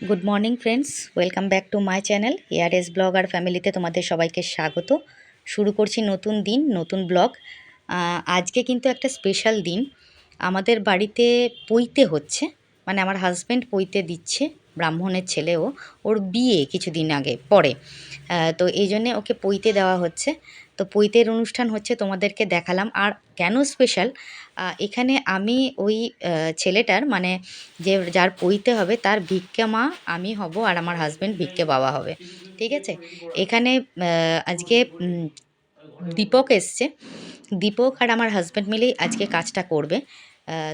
Good morning friends welcome back to my channel ARS blog আর ফ্যামিলিতে তোমাদের সবাইকে স্বাগত। শুরু করছি নতুন দিন, নতুন ব্লগ। আজকে কিন্তু একটা স্পেশাল দিন। আমাদের বাড়িতে পইতে হচ্ছে মানে আমার হাজব্যান্ড পইতে দিচ্ছে, ব্রাহ্মণের ছেলেও ওর বিয়ে কিছুদিন আগে, পরে। তো এই জন্যে ওকে পইতে দেওয়া হচ্ছে। তো পৈতের অনুষ্ঠান হচ্ছে তোমাদেরকে দেখালাম। আর কেন স্পেশাল এখানে আমি ওই ছেলেটার মানে যে যার পৈতে হবে তার ভিক্ষে মা, আমি হব আর আমার হাজব্যান্ড ভিক্ষে বাবা হবে। ঠিক আছে? এখানে আজকে দীপক এসছে। দীপক আর আমার হাজব্যান্ড মিলেই আজকে কাজটা করবে।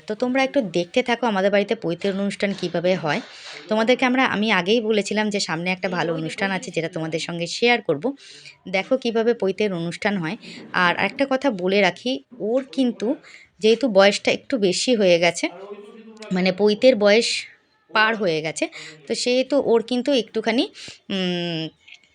তো তোমরা একটু দেখতে থাকো আমাদের বাড়িতে পৈতের অনুষ্ঠান কীভাবে হয়। তোমাদেরকে আমরা, আমি আগেই বলেছিলাম যে সামনে একটা ভালো অনুষ্ঠান আছে যেটা তোমাদের সঙ্গে শেয়ার করব। দেখো কীভাবে পৈতের অনুষ্ঠান হয়। আর একটা কথা বলে রাখি, ওর কিন্তু যেহেতু বয়সটা একটু বেশি হয়ে গেছে মানে পৈতের বয়স পার হয়ে গেছে, তো সেহেতু ওর কিন্তু একটুখানি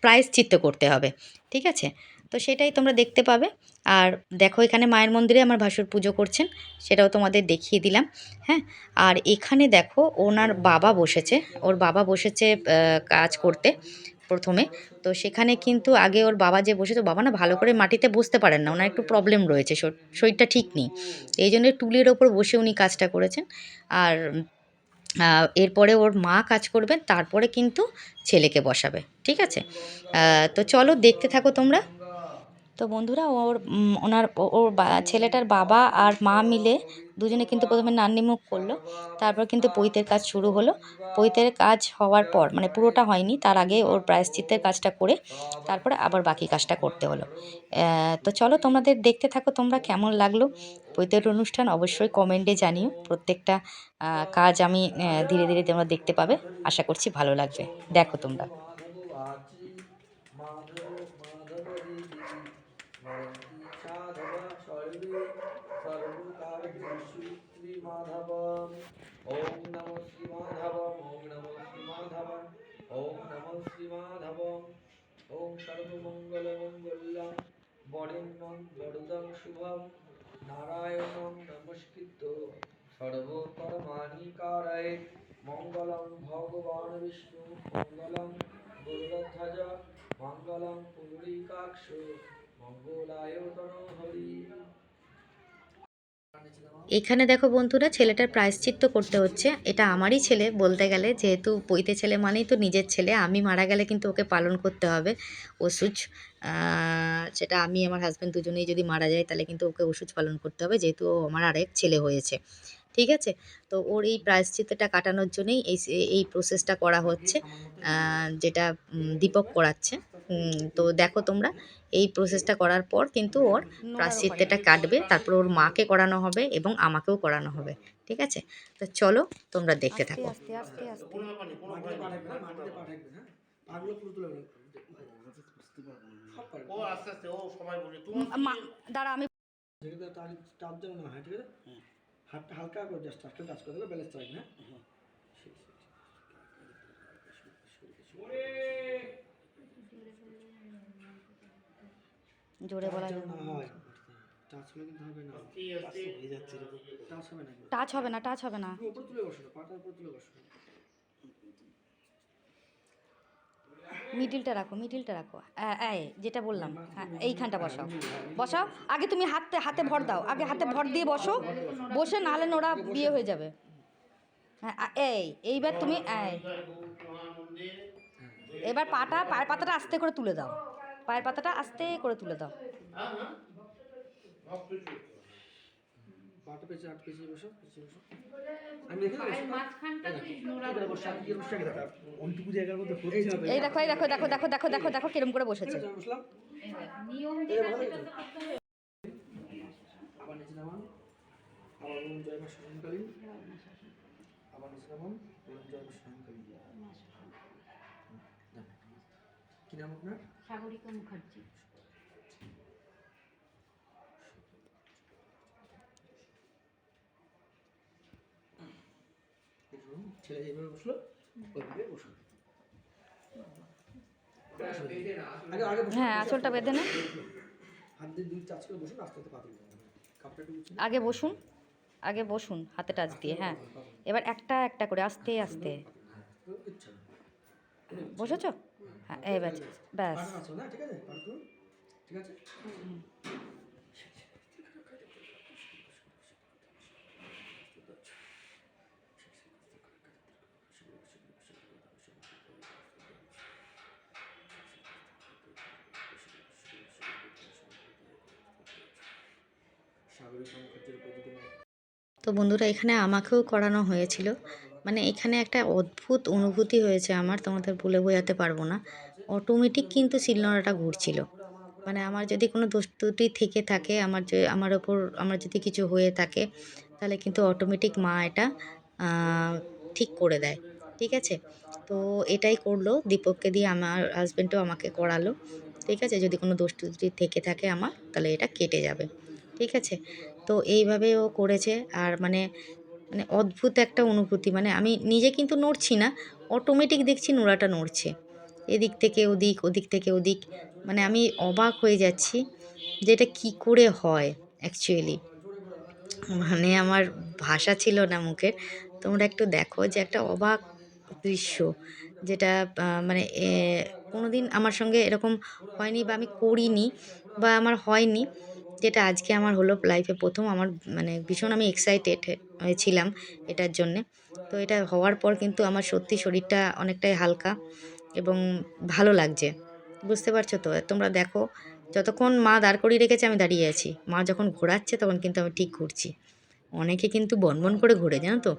প্রায়শ্চিত্ত করতে হবে, ঠিক আছে? তো সেটাই তোমরা দেখতে পাবে। আর দেখো এখানে মায়ের মন্দিরে আমার ভাসুর পুজো করছেন, সেটাও তোমাদের দেখিয়ে দিলাম হ্যাঁ? আর এখানে দেখো ওনার বাবা বসেছে, ওর বাবা বসেছে কাজ করতে প্রথমে, তো সেখানে কিন্তু আগে ওর বাবা যে বসেছে, বাবা না ভালো করে মাটিতে বসতে পারেন না, ওনার একটু প্রবলেম রয়েছে, শর- শরীরটা ঠিক নেই, এই জন্য টুলের ওপর বসে উনি কাজটা করেছেন, আর এরপরে ওর মা কাজ করবেন, তারপরে কিন্তু ছেলেকে বসাবে, ঠিক আছে? তো চলো দেখতে থাকো তোমরা তো বন্ধুরা ওর ওনার ওর ছেলেটার বাবা আর মা মিলে দুজনে কিন্তু প্রথমে নান্নিমুখ করল। তারপর কিন্তু পৈতের কাজ শুরু হলো। পৈতের কাজ হওয়ার পর মানে পুরোটা হয়নি, তার আগে ওর প্রায়শ্চিত্তের কাজটা করে তারপরে আবার বাকি কাজটা করতে হলো। তো চলো তোমাদের দেখতে থাকো তোমরা কেমন লাগল। পৈতের অনুষ্ঠান অবশ্যই কমেন্টে জানিও। প্রত্যেকটা কাজ আমি ধীরে ধীরে তোমরা দেখতে পাবে। আশা করছি ভালো লাগবে। দেখো তোমরা মাধবাচি মাধব মাধবী মরন্তি সাধব সর্বে সর্বকার্যেষু শ্রীমাধবম ওম নমঃ শ্রীমাধবম ওম নমঃ শ্রীমাধবম ওম নমঃ শ্রীমাধবম ওম সর্বমঙ্গল মঙ্গলম বরেণ্যং বরদং শুভম। নারায়ণং নমস্কৃত। সর্বকর্মাণি কারয়ে মঙ্গলং ভগবান বিষ্ণু মঙ্গলং গরুড়ধ্বজ মঙ্গলং পুণ্ডরীকাক্ষ মঙ্গলায় হরি। এখানে দেখো বন্ধুরা, ছেলেটার প্রায়শ্চিত্ত করতে হচ্ছে। এটা আমারই ছেলে বলতে গেলে, যেহেতু পৈতে ছেলে মানেই তো নিজের ছেলে, আমি মারা গেলে কিন্তু ওকে পালন করতে হবে। ওষুধ সেটা আমি আমার হাজব্যান্ড দুজনেই যদি মারা যায়, তাহলে কিন্তু ওকে ওষুধ পালন করতে হবে, যেহেতু ও আমার আরেক ছেলে হয়েছে। ঠিক আছে? তো ওর এই প্রায়শ্চিত্তটা কাটানোর জন্যই এই এই প্রসেসটা করা হচ্ছে যেটা দীপক করাচ্ছে। তো দেখো তোমরা এই প্রসেসটা করার পর কিন্তু ওর প্রাশ্চিত্যটা কাটবে তারপর ওর মাকে করানো হবে এবং আমাকেও করানো হবে ঠিক আছে? তো চলো তোমরা দেখতে থাকো। আস্তে দাঁড়া আমি হয় হাতটা হালকা করে জাস্ট টাচ করে টাচ করে দেবে ব্যালেন্স রাখবে হ্যাঁ? জোরে বলা না টাচ হলে কিন্তু হবে না। টাচ হবে না টাচ হবে না টাচ হবে না। উপরে তুলে বসো পাটার উপরে তুলে বসো মিডিলটা রাখো মিডিলটা রাখো। এই, যেটা বললাম হ্যাঁ এইখানটা বসাও। বসাও, আগে তুমি হাতে হাতে ভর দাও, আগে হাতে ভর দিয়ে বসো, বসে নালে নোড়া বিয়ে হয়ে যাবে। হ্যাঁ এই, এইবার তুমি এবার পাটা, পায়ের পাতাটা আস্তে করে তুলে দাও। পায়ের পাতাটা আস্তে করে তুলে দাও। পাটা পেছনে আট পেছনে বসো পেছনে বসো আমি। ওইটুকু জায়গার মধ্যে হচ্ছে এই দেখো এই দেখো দেখো দেখো দেখো দেখো দেখো কিরম করে বসেছে। আবার নিচে নামান। আবার ওম জয় মা আবার নিচে নামান। ওম জয় মা কি নাম আপনার? সাগরিকা মুখার্জি। ছেলে যেভাবে বসল ওইভাবে বসল। হ্যাঁ আঁচলটা বেঁধে নেন আগে বসুন আগে বসুন হাতে টাচ দিয়ে হ্যাঁ। এবার একটা একটা করে আস্তে আস্তে। বসেছ? হ্যাঁ এবার ব্যাস। ঠিক আছে? তো বন্ধুরা, এখানে আমাকেও করানো হয়েছিল। মানে এখানে একটা অদ্ভুত অনুভূতি হয়েছে আমার, তোমাদের বলে বোঝাতে পারব না। অটোমেটিক কিন্তু শিলনোড়াটা ঘুরছিল। মানে আমার যদি কোনো দোষ থেকে থাকে, আমার যে, আমার ওপর আমার যদি কিছু হয়ে থাকে, তাহলে কিন্তু অটোমেটিক মা এটা ঠিক করে দেয়। ঠিক আছে? তো এটাই করল। দীপককে দিয়ে আমার হাজব্যান্ডও আমাকে করালো। ঠিক আছে? যদি কোনো দোষ থেকে থাকে আমার, তাহলে এটা কেটে যাবে। ঠিক আছে? তো এইভাবে ও করেছে। আর মানে মানে অদ্ভুত একটা অনুভূতি। মানে আমি নিজে কিন্তু নড়ছি না অটোমেটিক দেখছি নোড়াটা নড়ছে। এদিক থেকে ওদিক ওদিক থেকে ওদিক। মানে আমি অবাক হয়ে যাচ্ছি যে এটা কী করে হয় অ্যাকচুয়ালি মানে আমার ভাষা ছিল না মুখের। তোমরা একটু দেখো যে একটা অবাক দৃশ্য যেটা মানে কোনো দিন আমার সঙ্গে এরকম হয়নি বা আমি করিনি বা আমার হয়নি। যেটা আজকে আমার হলো লাইফে প্রথম আমার মানে ভীষণ আমি এক্সাইটেড ছিলাম এটার জন্যে। তো এটা হওয়ার পর কিন্তু আমার সত্যি শরীরটা অনেকটাই হালকা এবং ভালো লাগছে। বুঝতে পারছ তো? তোমরা দেখো, যতক্ষণ মা দাঁড় করিয়ে রেখেছে আমি দাঁড়িয়ে আছি। মা যখন ঘোরাচ্ছে তখন কিন্তু আমি ঠিক ঘুরছি। অনেকে কিন্তু বনবন করে ঘোরে, জানো তো?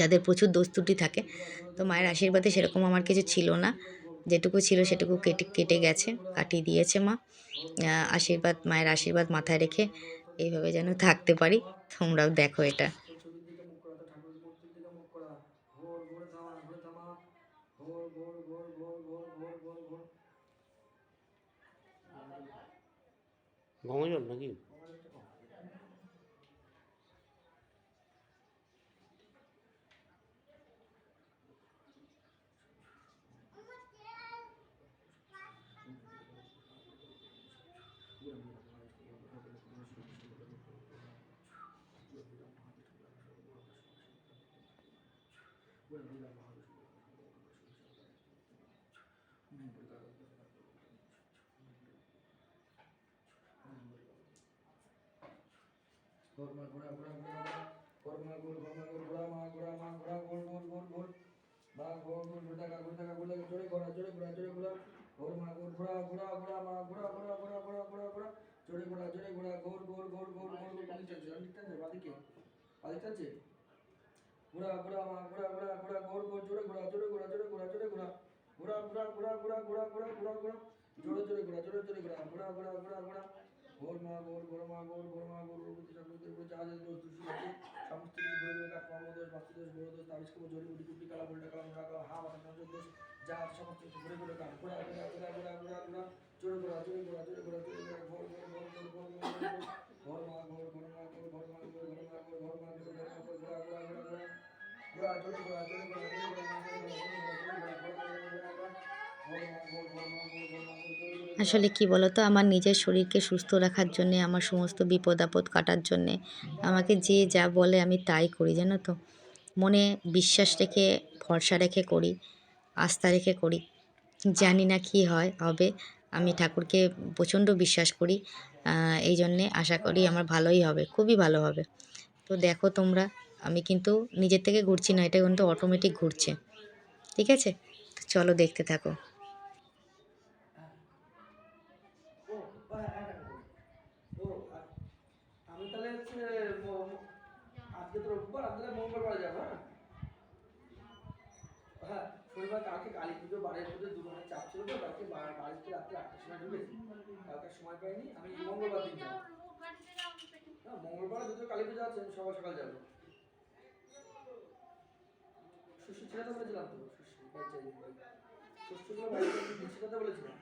যাদের প্রচুর দোষ ত্রুটি থাকে, তো মায়ের আশীর্বাদে সেরকম আমার কিছু ছিল না। যেটুকু ছিল সেটুকু কেটে কেটে গেছে, কাটিয়ে দিয়েছে মা। আশীর্বাদ, মায়ের আশীর্বাদ মাথায় রেখে এইভাবে যেন থাকতে পারি। তোমরাও দেখো এটা। ঘোর মা ঘোর ঘোরা ঘোরা ঘোরা মা ঘোরা ঘোরা ঘোরা ঘোরা ঘোরা ঘোরা জোরে ঘোরা জোরে ঘোরা ঘোর ঘোর ঘোর ঘোর ঘোর ঘোর কোন চলছে ডান দিকটা আছে বাদিকে বাদিক চলছে ঘোরা ঘোরা মা ঘোরা ঘোরা ঘোরা ঘোর ঘোর জোরে ঘোরা জোরে ঘোরা জোরে ঘোরা জোরে ঘোরা ঘোরা ঘোরা ঘোরা ঘোরা ঘোরা ঘোরা ঘোরা ঘোরা জোরে জোরে ঘোরা জোরে জোরে ঘোরা ঘোরা ঘোরা ঘোরা ঘোরা ঘোর মা ঘোর ঘোর মা ঘোর ঘোর মা ঘোর ঘোর প্রতি ঠাকুরদের উপরে যা যা দোষ দূষণ আছে সমস্ত কিছু ঘুরে ঘুরে কাজ কর্মদোষ বাস্তুদোষ গ্রহদোষ তাবিজ কবর জড়ি বুটি কুটি কালা বলটা কালা মোড়া কালা হা মাথা নজর দোষ যা আছে সমস্ত কিছু ঘুরে ঘুরে কাজ ঘোরা ঘোরা ঘোরা ঘোরা ঘোরা ঘোরা জোরে ঘোরা জোরে ঘোরা জোরে ঘোরা জোরে ঘোরা ঘোর ঘোর ঘোর ঘোর ঘোর ঘোর ঘোর মা ঘোর ঘোর মা ঘোর ঘোর মা ঘোর ঘোর মা ঘোর ঘোর মা ঘোর ঘোর মা ঘোর ঘোরা ঘোরা ঘোরা ঘোরা ঘোরা জোরে ঘোরা জোরে ঘোরা জোরে ঘোরা মা জোরে ঘোরা জোরে ঘোরা জোরে ঘোরা ঘোরা ঘোরা ঘোরা ঘোরা ঘোর মা ঘোর ঘোর মা ঘোর ঘোর মা ঘোর জোরে জোরে আসলে কি বলতো? আমার নিজের শরীরকে সুস্থ রাখার জন্যে, আমার সমস্ত বিপদ আপদ কাটার জন্যে, আমাকে যে যা বলে আমি তাই করি, জানো তো? মনে বিশ্বাস রেখে, ভরসা রেখে করি, আস্থা রেখে করি। জানি না কি হয়, হবে। আমি ঠাকুরকে প্রচণ্ড বিশ্বাস করি এই জন্যে আশা করি আমার ভালোই হবে, খুবই ভালো হবে। তো দেখো তোমরা, আমি কিন্তু নিজের থেকে ঘুরছি না, এটা কিন্তু অটোমেটিক ঘুরছে। ঠিক আছে? চলো দেখতে থাকো। কালকে সময় পাইনি আমি মঙ্গলবার দিন হ্যাঁ মঙ্গলবার যদিও কালী পুজো আছে সকাল সকাল যাব। সুশি ছেড়াতে বলেছিলাম তো সুশি চাই সুস্থগুলো বাড়িতে ছেড়াতে বলেছিলাম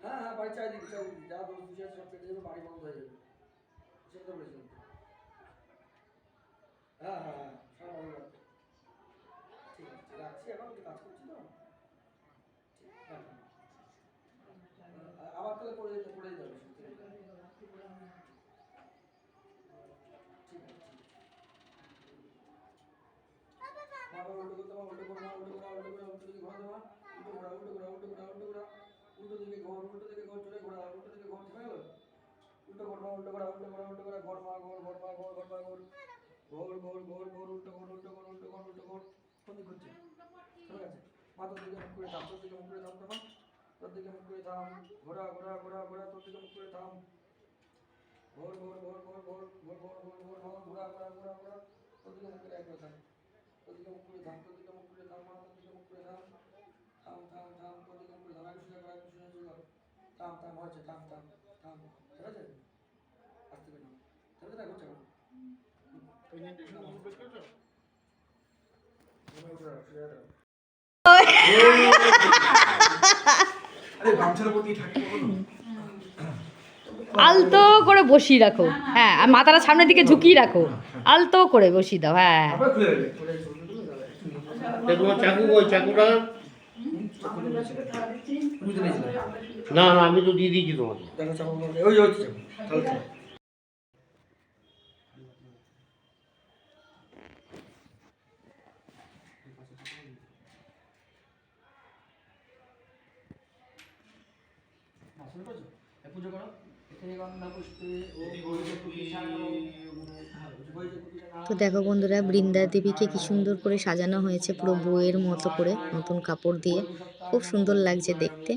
হ্যাঁ হ্যাঁ বাড়ি চাই চারিদিকে চারিদিকে যা দোষ দুশি আছে সব কেটে যাবে বাড়ি বন্ধ হয়ে যাবে। ছেড়াতে বলেছিলাম হ্যাঁ হ্যাঁ হ্যাঁ সব উল্টো করতে উল্টো করো মা উল্টো করো উল্টো করো উল্টো দিকে ঘোরা দেওয়া উল্টো ঘোরা উল্টো ঘোরা উল্টো ঘোরা উল্টো ঘোরা উল্টো দিকে ঘোর উল্টো দিকে ঘোর চলে ঘোরা উল্টো দিকে ঘোর ঠিক আছে উল্টো ঘোর মা উল্টো ঘোরা উল্টো ঘোরা উল্টো ঘোরা ঘোর মা ঘোর ঘোর মা ঘোর ঘোর মা ঘোর ঘোর ঘোর ঘোর ঘোর উল্টো ঘোর উল্টো ঘোর উল্টো ঘোর উল্টো ঘোর কোন দিক হচ্ছে ঠিক আছে মা তোর দিকে মুখ করে থাম তোর দিকে মুখ করে থাম তোমার তোর দিকে মুখ করে থাম ঘোরা ঘোরা ঘোরা ঘোরা তোর দিকে মুখ করে থাম ঘোর ঘোর ঘোর ঘোর ঘোর ঘোর ঘোর ঘোর ঘোর ঘোর ঘোরা ঘোরা ঘোরা তোর দিকে মুখ করে একবার থাম আলতো করে বসিয়ে রাখো। হ্যাঁ আর মাথাটা সামনের দিকে ঝুঁকিয়ে রাখো। আলতো করে বসিয়ে দাও হ্যাঁ। তোমার চাকু ওই চাকুটা? না না আমি তো দিয়ে দিয়েছি তোমাকে। ওই ওই পুজো করো। এখানে গন্ধা পুষ্পে ও বিশাল তো দেখো বন্ধুরা, বৃন্দা দেবীকে কি সুন্দর করে সাজানো হয়েছে পুরো বইয়ের মতো করে, নতুন কাপড় দিয়ে। খুব সুন্দর লাগছে দেখতে।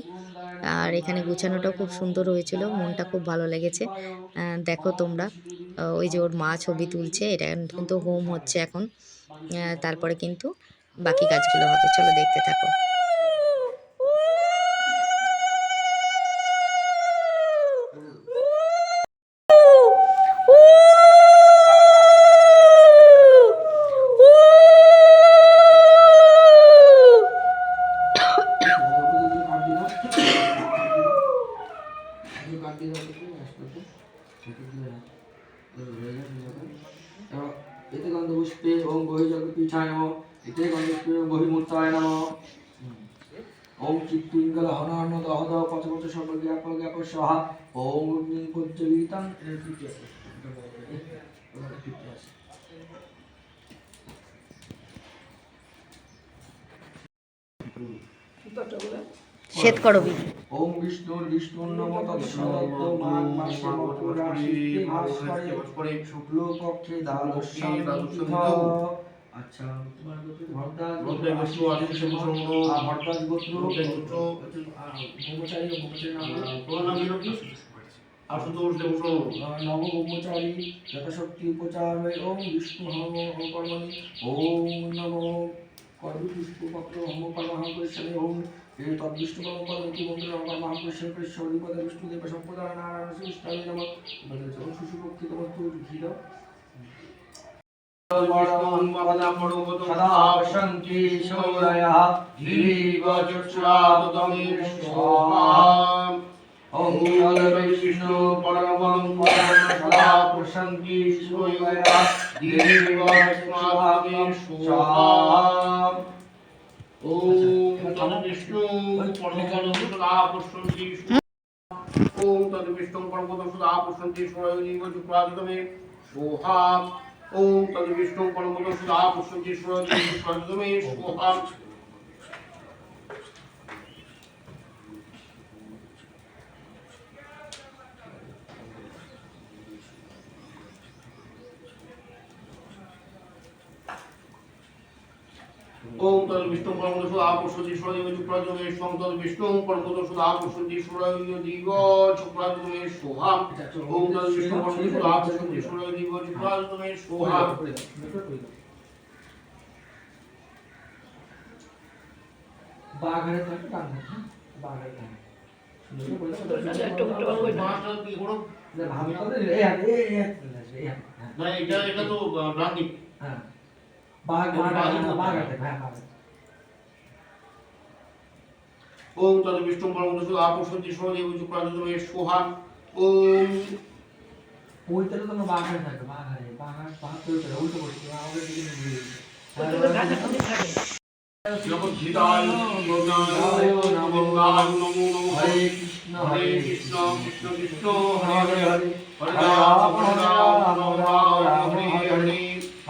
আর এখানে গুছানোটাও খুব সুন্দর হয়েছিল, মনটা খুব ভালো লেগেছে। দেখো তোমরা ওই যে ওর মা ছবি তুলছে, এটা কিন্তু হোম হচ্ছে এখন। তারপরে কিন্তু বাকি কাজগুলো হবে, চলো দেখতে থাকো। ওম চিত্তিঙ্গল বিষ্ণুর বিষ্ণুর নম তৎসদত্ত শুক্ল পক্ষে দ্বাদশী আচ্ছা তোমার গোত্র ভরদ্বাজ ভরদ্বাজ গোত্র, আদিত্য গোত্র, আ, গোত্র গোত্র, ব্রহ্মচারী ব্রহ্মচারী নাম তোমার নাম কি কি আশুতোষ দেবসন নব ব্রহ্মচারী যথাশক্তি উপচার হয়ে ওম বিষ্ণু হম কর্মণি ওম নম কর্ম পুষ্প পত্র হম কর্মহং করিষ্যামি ওম এ তদ্বিষ্ণু কর্ম কর্মতি মন্ত্র কর্মহং করিষ্যামি করিষ্যামি পদ বিষ্ণু দেব সম্পদা নারায়ণ শ্রী নমঃ। বলে চলো সুষুপক্ষি ॐ अलवैष्णो परमं परं सदा प्रसन्ति सोयया देवास्माभावेन स्वाहाम् ॐ तद्विष्णु परमं सदा प्रसन्ति ॐ तद्विष्णु परमं सदा प्रसन्ति सोयया देवास्माभावेन स्वाहाम् ॐ तद्विष्णु परमतो सुधा पुष्येश्वर सर्वमेश ওম তদ্বিষ্ণু পরমসু আপসুজি সরয়ু প্রজমে সন্তর বিষ্ণু পরমসু আপসুজি সরয়ু দিব চক্রাজমে সোহা ওম তদ্বিষ্ণু পরমসু আপসুজি সরয়ু দিব চক্রাজমে সোহা বাগানে থাকে কান বাগানে থাকে ভাবি এটা এটা তো হ্যাঁ ওম তদবিষ্টম পরমদশু আপসন্তি সহদেব যুক্রাজুদমে সোহা ওম ওইটা তো তোমরা বাঘার থাকে বাঘারে বাঘার বাঘ তো ওইটা উল্টো করছি আমাদের দিকে নিয়ে হরে কৃষ্ণ। হরে কৃষ্ণ কৃষ্ণ কৃষ্ণ হরে হরে হরে রাম রাম রাম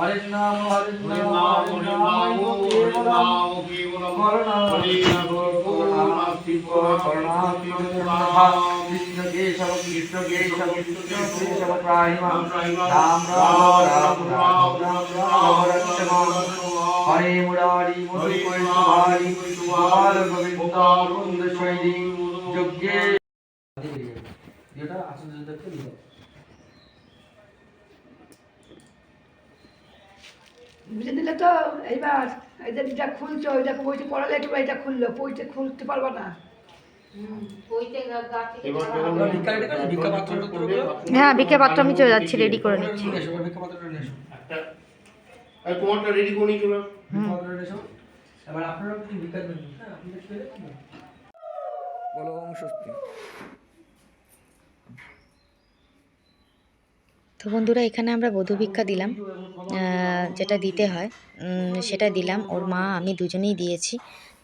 हरे नाम हरे नाम हरे नाम हरे नाम केवलम हरे नास्ति परणाति कृष्ण केशव कृष्ण केशव कृष्ण केशव प्राहिम राम राम राम राम राम रक्षमाण हरे मुरारी मुरली कृष्ण हरि गोपाल गोविंदा गोविंद शैली यज्ञ এটা আসলে দেখতে বুঝে নিলে তো এইবার এই যে যেটা খুলছো ওইটাকে বইতে পড়ালে একটু এটা খুললো বইতে খুলতে পারব না। যখন ভিক্ষা পাত্র হ্যাঁ বিকে পাত্র আমি চলে যাচ্ছি রেডি করে নিচ্ছি। তোমারটা রেডি করে এবার আপনারা হ্যাঁ বলো ওম তো বন্ধুরা, এখানে আমরা বধূ ভিক্ষা দিলাম। যেটা দিতে হয় সেটা দিলাম। ওর মা, আমি দুজনেই দিয়েছি।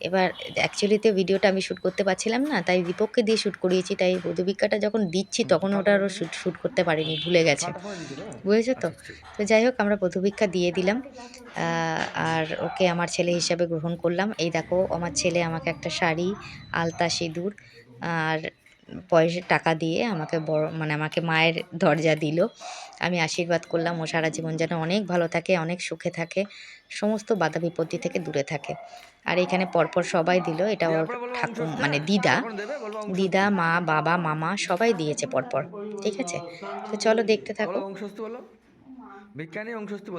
এবার অ্যাকচুয়ালিতে ভিডিওটা আমি শ্যুট করতে পারছিলাম না, তাই বিপক্ষে দিয়ে শ্যুট করিয়েছি। তাই বধূ ভিক্ষাটা যখন দিচ্ছি, তখন ওটা আরও শ্যুট শ্যুট করতে পারিনি, ভুলে গেছে। বুঝেছ তো? তো যাই হোক, আমরা বধূ ভিক্ষা দিয়ে দিলাম। আর ওকে আমার ছেলে হিসাবে গ্রহণ করলাম। এই দেখো, আমার ছেলে আমাকে একটা শাড়ি, আলতা, সিঁদুর, আর পয়সা টাকা দিয়ে আমাকে বড় মানে আমাকে মায়ের দরজা দিল। আমি আশীর্বাদ করলাম ও সারা জীবন যেন অনেক ভালো থাকে অনেক সুখে থাকে সমস্ত বাধা বিপত্তি থেকে দূরে থাকে। আর এখানে পরপর সবাই দিল এটা ওর ঠাকুর মানে দিদা। দিদা মা বাবা মামা সবাই দিয়েছে পরপর ঠিক আছে? তো চলো দেখতে থাকো। বলো ওম স্বস্তি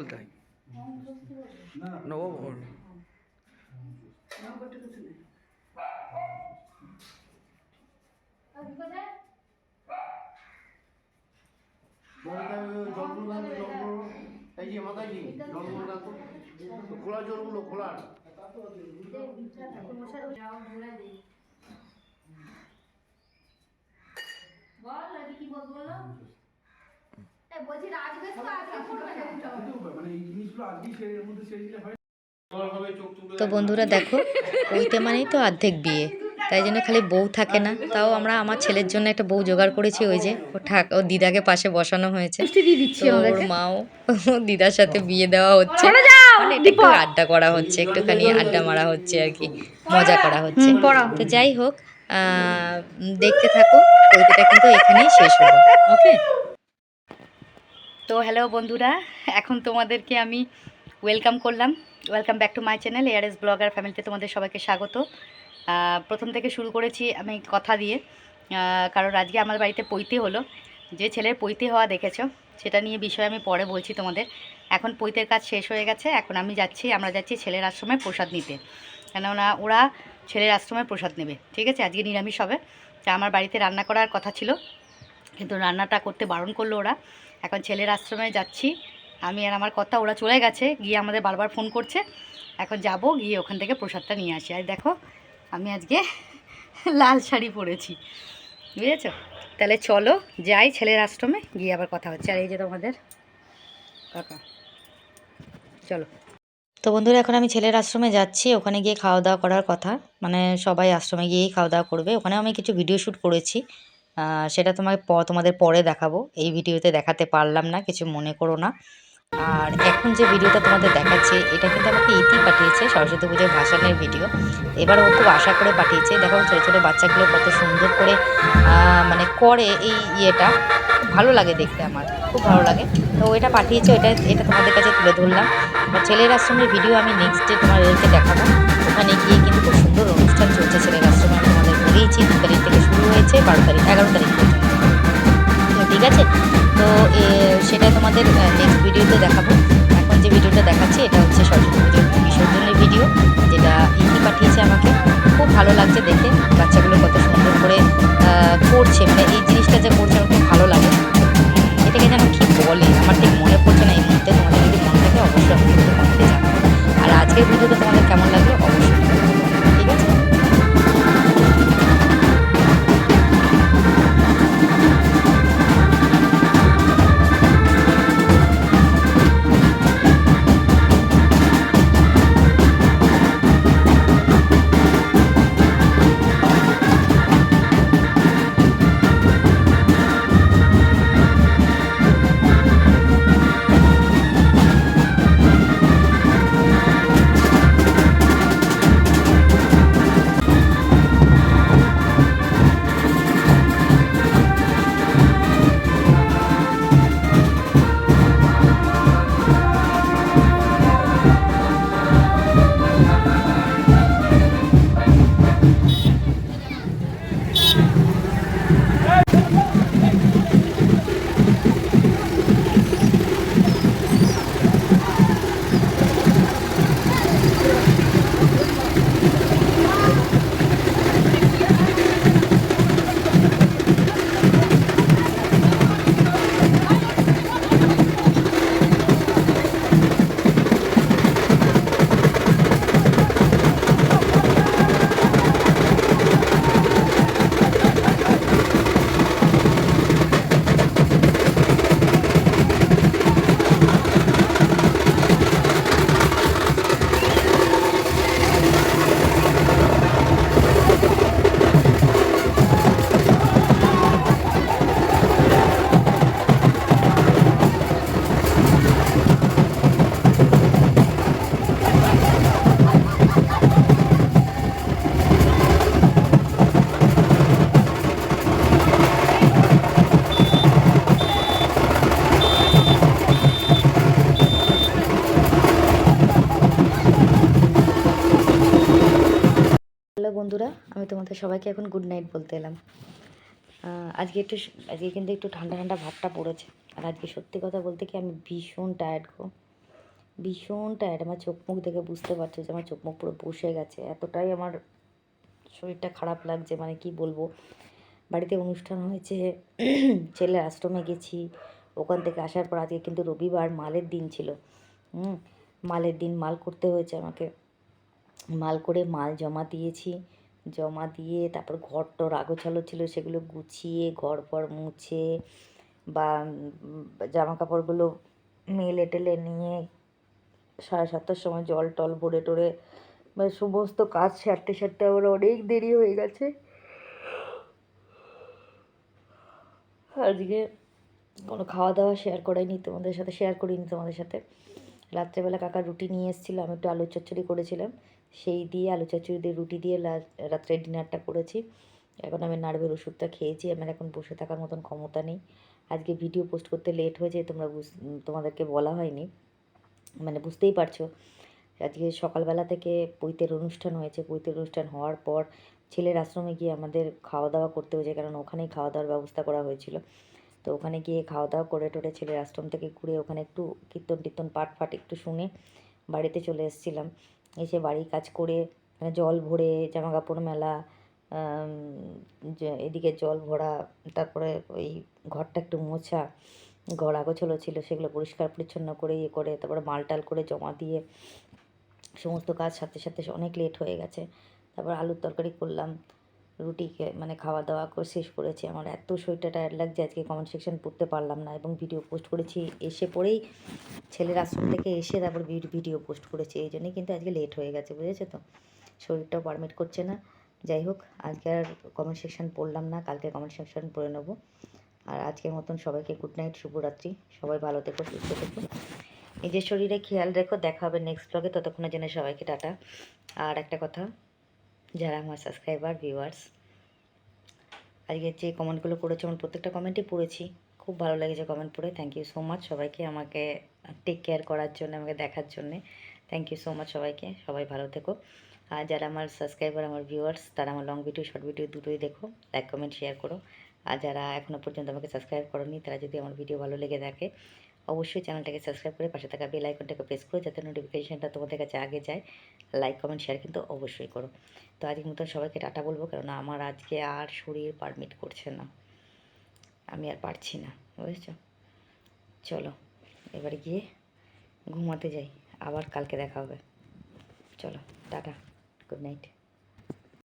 তো। বন্ধুরা দেখো পইতে মানেই তো অর্ধেক বিয়ে তাই জন্য খালি বউ থাকে না। তাও আমরা আমার ছেলের জন্য একটা বউ জোগাড় করেছি ওই যে ও ঠাক ও দিদাকে পাশে বসানো হয়েছে। ওর মাও দিদার সাথে বিয়ে দেওয়া হচ্ছে। মানে একটু আড্ডা করা হচ্ছে একটুখানি আড্ডা মারা হচ্ছে আর কি মজা করা হচ্ছে। তো যাই হোক দেখতে থাকো কবিতাটা কিন্তু এখানেই শেষ হলো ওকে? তো হ্যালো বন্ধুরা এখন তোমাদেরকে আমি ওয়েলকাম করলাম। Welcome back to my channel ARS blogger ফ্যামিলিতে তোমাদের সবাইকে স্বাগত। প্রথম থেকে শুরু করেছি আমি কথা দিয়ে। কারণ আজকে আমার বাড়িতে পৈতে হলো। যে ছেলের পৈতে হওয়া দেখেছ, সেটা নিয়ে বিষয়ে আমি পরে বলছি তোমাদের। এখন পৈতের কাজ শেষ হয়ে গেছে, এখন আমি যাচ্ছি, আমরা যাচ্ছি ছেলের আশ্রমে প্রসাদ নিতে। কেননা ওরা ছেলের আশ্রমে প্রসাদ নেবে, ঠিক আছে? আজকে নিরামিষ হবে। তা আমার বাড়িতে রান্না করার কথা ছিল, কিন্তু রান্নাটা করতে বারণ করল ওরা। এখন ছেলের আশ্রমে যাচ্ছি, আমি আর আমার কথা ওরা চলে গেছে, গিয়ে আমাদের বারবার ফোন করছে। এখন যাব, গিয়ে ওখান থেকে প্রসাদটা নিয়ে আসি। আর দেখো আমি আজকে লাল শাড়ি পরেছি। বুঝেছ? তাহলে চলো, যাই ছেলের আশ্রমে, গিয়ে আবার কথা হচ্ছে। আর এই যে তোমাদের কাকা, চলো। তো বন্ধুরা, এখন আমি ছেলের আশ্রমে যাচ্ছি, ওখানে গিয়ে খাওয়া দাওয়া করার কথা। মানে সবাই আশ্রমে গিয়েই খাওয়া দাওয়া করবে। ওখানে আমি কিছু ভিডিও শ্যুট করেছি। সেটা তোমাকে তোমাদের পরে দেখাবো। এই ভিডিওতে দেখাতে পারলাম না, কিছু মনে করো না। আর এখন যে ভিডিওটা তোমাদের দেখাচ্ছে, এটা কিন্তু আমাকে ইতি পাঠিয়েছে সরস্বতী পুজোর ভাসানের ভিডিও। এবার ও খুব আশা করে পাঠিয়েছে, দেখো ছোটো ছোটো বাচ্চাগুলো কত সুন্দর করে মানে করে এই ইয়েটা। ভালো লাগে দেখতে আমার, খুব ভালো লাগে। তো এটা পাঠিয়েছে এটা এটা তোমাদের কাছে তুলে ধরলাম। ছেলের আশ্রমের ভিডিও আমি নেক্সট ডে তোমাদেরকে দেখাবো। ওখানে গিয়ে কিন্তু খুব সুন্দর অনুষ্ঠান চলছে ছেলের আশ্রমে আমি তোমাদের বলেইছি, দু তারিখ থেকে শুরু হয়েছে, বারো তারিখ, এগারো তারিখ ঠিক আছে? তো সেটা তোমাদের নেক্সট ভিডিওতে দেখাবো। এখন যে ভিডিওটা দেখাচ্ছি, এটা হচ্ছে সরস্বতী পুজোর বিসর্জনের ভিডিও যেটা ইতি পাঠিয়েছে আমাকে। খুব ভালো লাগছে দেখে। বাচ্চাগুলো কত সুন্দর করে করছে। মানে এই জিনিসটা যে করছে আমার খুব ভালো লাগে। এটাকে যেন কি বলে? আমার ঠিক মনে পড়ছে না এই মুহূর্তে। তোমাদের যদি মনে থাকে, অবশ্যই আমাকে কিন্তু আর আজকের ভিডিওটা তোমাদের কেমন লাগল? অবশ্যই। হ্যালো বন্ধুরা, আমি তোমাদের সবাইকে এখন গুড নাইট বলতে এলাম। আজকে একটু আজকে কিন্তু একটু ঠান্ডা ঠান্ডা ভাবটা পড়েছে। আর আজকে সত্যি কথা বলতে কি আমি ভীষণ টায়ার্ড গো। ভীষণ টায়ার্ড আমার চোখ মুখ দেখে বুঝতে পারছ যে আমার চোখ মুখ পুরো বসে গেছে। এতটাই আমার শরীরটা খারাপ লাগছে মানে কি বলব? বাড়িতে অনুষ্ঠান হয়েছে, ছেলের আশ্রমে গেছি। ওখান থেকে আসার পর আজকে কিন্তু রবিবার, মালের দিন ছিল। হুম, মালের দিন মাল করতে হয়েছে আমাকে। মাল করে মাল জমা দিয়েছি। জমা দিয়ে তারপর ঘর টর আগোছালো ছিল, সেগুলো গুছিয়ে ঘর পর মুছে বা জামা কাপড়গুলো মেলে টেলে নিয়ে সাড়ে সাতটার সময় জল টল ভরে টরে বা, সমস্ত কাজ সারতে সারতে আমার অনেক দেরি হয়ে গেছে। আজকে কোনো খাওয়া দাওয়া শেয়ার করাইনি, তোমাদের সাথে শেয়ার করিনি তোমাদের সাথে। রাত্রেবেলা কাকা রুটি নিয়ে এসেছিল, আমি একটু আলু চচ্চড়ি করেছিলাম। সেই দিয়ে আলু চচ্চড়ি রুটি দিয়ে রাত্রে ডিনারটা করেছি। এখন আমি নার্ভের ওষুধটা খেয়েছি, আমার এখন বসে থাকার মতন ক্ষমতা নেই। আজকে ভিডিও পোস্ট করতে লেট হয়েছে তোমরা তোমাদেরকে বলা হয়নি। মানে বুঝতেই পারছ, আজকে সকালবেলা থেকে পৈতের অনুষ্ঠান হয়েছে। পৈতের অনুষ্ঠান হওয়ার পর ছেলের আশ্রমে গিয়ে আমাদের খাওয়া দাওয়া করতে হয়েছে, কারণ ওখানেই খাওয়া দাওয়ার ব্যবস্থা করা হয়েছিল। তো ওখানে গিয়ে খাওয়া দাওয়া করে টোরে ছেলের আশ্রম থেকে ঘুরে ওখানে একটু কীর্তন টীর্তন পাট ফাট একটু শুনে বাড়িতে চলে এসেছিলাম। এসে বাড়ির কাজ করে মানে জল ভরে জামা কাপড় মেলা এদিকে জল ভরা, তারপরে ওই ঘরটা একটু মোছা, ঘর আগোছলো ছিল, সেগুলো পরিষ্কার পরিচ্ছন্ন করে ইয়ে করে, তারপরে মাল টাল করে জমা দিয়ে, সমস্ত কাজ সাথে সাথে অনেক লেট হয়ে গেছে, তারপর আলুর তরকারি করলাম রুটি মানে খাওয়া দাওয়া করে শেষ করেছি। আমার এত শরীরটা টায়ার্ড লাগছে আজকে কমেন্ট সেকশন পড়তে পারলাম না এবং ভিডিও পোস্ট করেছি। এসে পরেই ছেলের আশ্রম থেকে এসে তারপর ভিডিও পোস্ট করেছি। এই জন্যই কিন্তু আজকে লেট হয়ে গেছে বুঝেছ তো? শরীরটাও পারমিট করছে না। যাই হোক আজকে আর কমেন্ট সেকশন পড়লাম না কালকে কমেন্ট সেকশন পড়ে নেব। আর আজকের মতন সবাইকে গুড নাইট শুভরাত্রি। সবাই ভালো থেকো সুস্থ থেকো। নিজের শরীরে খেয়াল রেখো দেখা হবে নেক্সট ব্লগে ততক্ষণের জন্য সবাইকে টাটা। আর একটা কথা যারা আমার সাবস্ক্রাইবার ভিউয়ার্স আজকে যে কমেন্টগুলো করেছে আমার প্রত্যেকটা কমেন্টই পড়েছি। খুব ভালো লেগেছে কমেন্ট পড়ে। থ্যাংক ইউ সো মাচ সবাইকে আমাকে টেক কেয়ার করার জন্য, আমাকে দেখার জন্যে। থ্যাংক ইউ সো মাচ সবাইকে। সবাই ভালো থেকো। আর যারা আমার সাবস্ক্রাইবার আমার ভিউয়ার্স তারা আমার লং ভিডিও শর্ট ভিডিও দুটোই দেখো। লাইক কমেন্ট শেয়ার করো। আর যারা এখনও পর্যন্ত আমাকে সাবস্ক্রাইব করনি, তারা যদি আমার ভিডিও ভালো লেগে থাকে অবশ্যই চ্যানেলটাকে সাবস্ক্রাইব করে পাশে থাকা বেল আইকনটাকে প্রেস করো যাতে নোটিফিকেশানটা তোমাদের কাছে আগে যায়। লাইক কমেন্ট শেয়ার কিন্তু অবশ্যই করো। তো আজকের মতন সবাইকে টাটা বলব কারণ আমার আজকে আর শরীর পারমিট করছে না। আমি আর পারছি না, বুঝেছ? চলো, এবারে গিয়ে ঘুমাতে যাই, আবার কালকে দেখা হবে। চলো, টাটা গুড নাইট